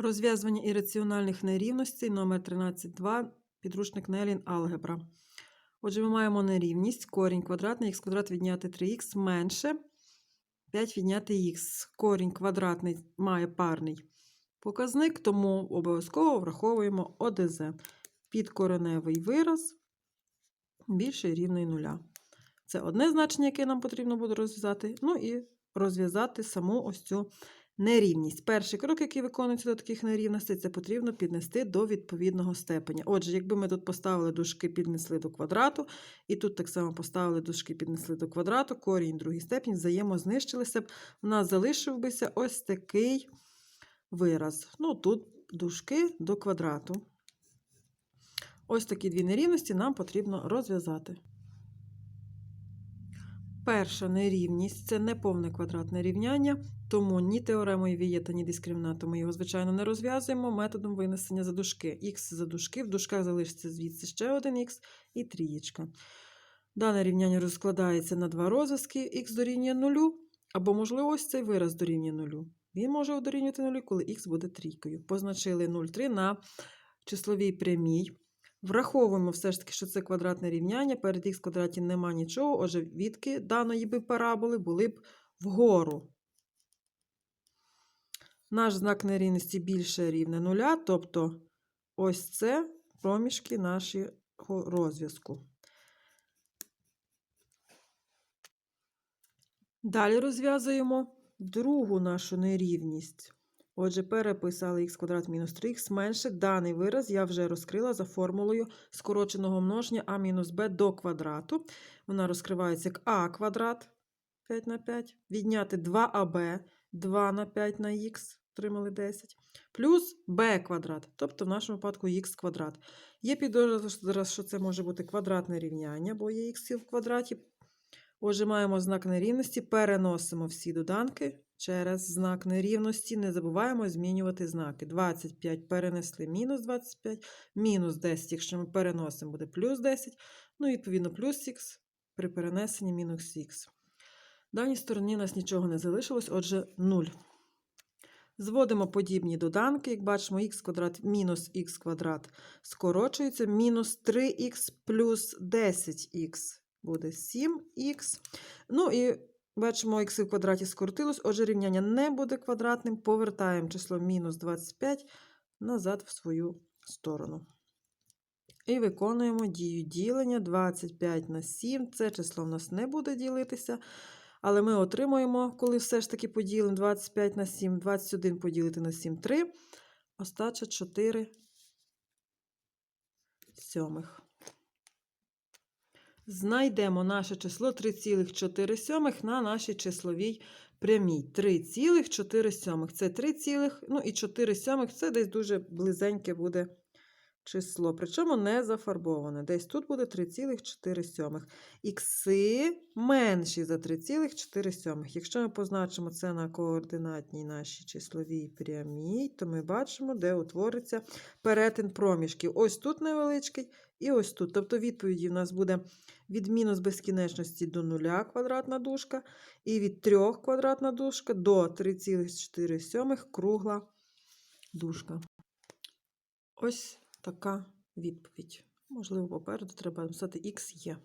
Розв'язування ірраціональних нерівностей номер 13.2, підручник Нелін Алгебра. Отже, ми маємо нерівність корінь квадратний, х квадрат відняти 3х менше 5 відняти х. Корінь квадратний має парний показник, тому обов'язково враховуємо ОДЗ. Підкореневий вираз більше рівний нуля. Це одне значення, яке нам потрібно буде розв'язати. Ну і розв'язати саму ось цю нерівність. Перший крок, який виконується до таких нерівностей, це потрібно піднести до відповідного степеня. Отже, якби ми тут поставили дужки, піднесли до квадрату, і тут так само поставили дужки, піднесли до квадрату, корінь, другий степінь, взаємознищилися б, у нас залишився ось такий вираз. Ну, тут дужки до квадрату. Ось такі дві нерівності нам потрібно розв'язати. Перша нерівність це неповне квадратне рівняння, тому ні теоремою Вієта, ні дискримінантом ми його, звичайно, не розв'язуємо методом винесення за дужки. Х за дужки, в дужках залишиться звідси ще один х і трієчка. Дане рівняння розкладається на два розв'язки, х дорівнює нулю, або, можливо, ось цей вираз дорівнює нулю. Він може дорівнювати нулю, коли х буде трійкою. Позначили 0,3 на числовій прямій. Враховуємо все ж таки, що це квадратне рівняння. Перед х квадраті нема нічого, отже, відки даної би параболи були б вгору. Наш знак нерівності більше рівне нуля, тобто ось це проміжки нашого розв'язку. Далі розв'язуємо другу нашу нерівність. Отже, переписали х квадрат мінус 3х менше. Даний вираз я вже розкрила за формулою скороченого множення а мінус b до квадрату. Вона розкривається як а квадрат 5 на 5, відняти 2аб 2 на 5 на х, отримали 10, плюс b квадрат, тобто в нашому випадку х квадрат. Є підозра, що це може бути квадратне рівняння, бо є х в квадраті. Отже, маємо знак нерівності, переносимо всі доданки через знак нерівності. Не забуваємо змінювати знаки. 25 перенесли мінус 25, мінус 10, якщо ми переносимо, буде плюс 10. Ну, і, відповідно, плюс х при перенесенні мінус х. В даній стороні у нас нічого не залишилось, отже, 0. Зводимо подібні доданки, як бачимо, х квадрат мінус х квадрат скорочується, мінус 3х плюс 10х буде 7х. Ну і бачимо, х в квадраті скоротилось, отже, рівняння не буде квадратним. Повертаємо число мінус 25 назад в свою сторону. І виконуємо дію ділення 25 на 7. Це число в нас не буде ділитися. Але ми отримуємо, коли все ж таки поділимо 25 на 7, 21 поділити на 7 3. Остача 4 сьомих. Знайдемо наше число 3,4 на нашій числовій прямій. 3,4. Це 3, цілих, ну і 4 сьомих це десь дуже близеньке буде число. Причому не зафарбоване. Десь тут буде 3,4. Ікси менші за 3,4. Якщо ми позначимо це на координатній нашій числовій прямій, то ми бачимо, де утвориться перетин проміжків. Ось тут невеличкий і ось тут. Тобто відповіді в нас буде від мінус безкінечності до 0 квадратна дужка, і від 3 квадратна дужка до 3,4 кругла дужка. Ось така відповідь. Можливо, попереду треба написати є.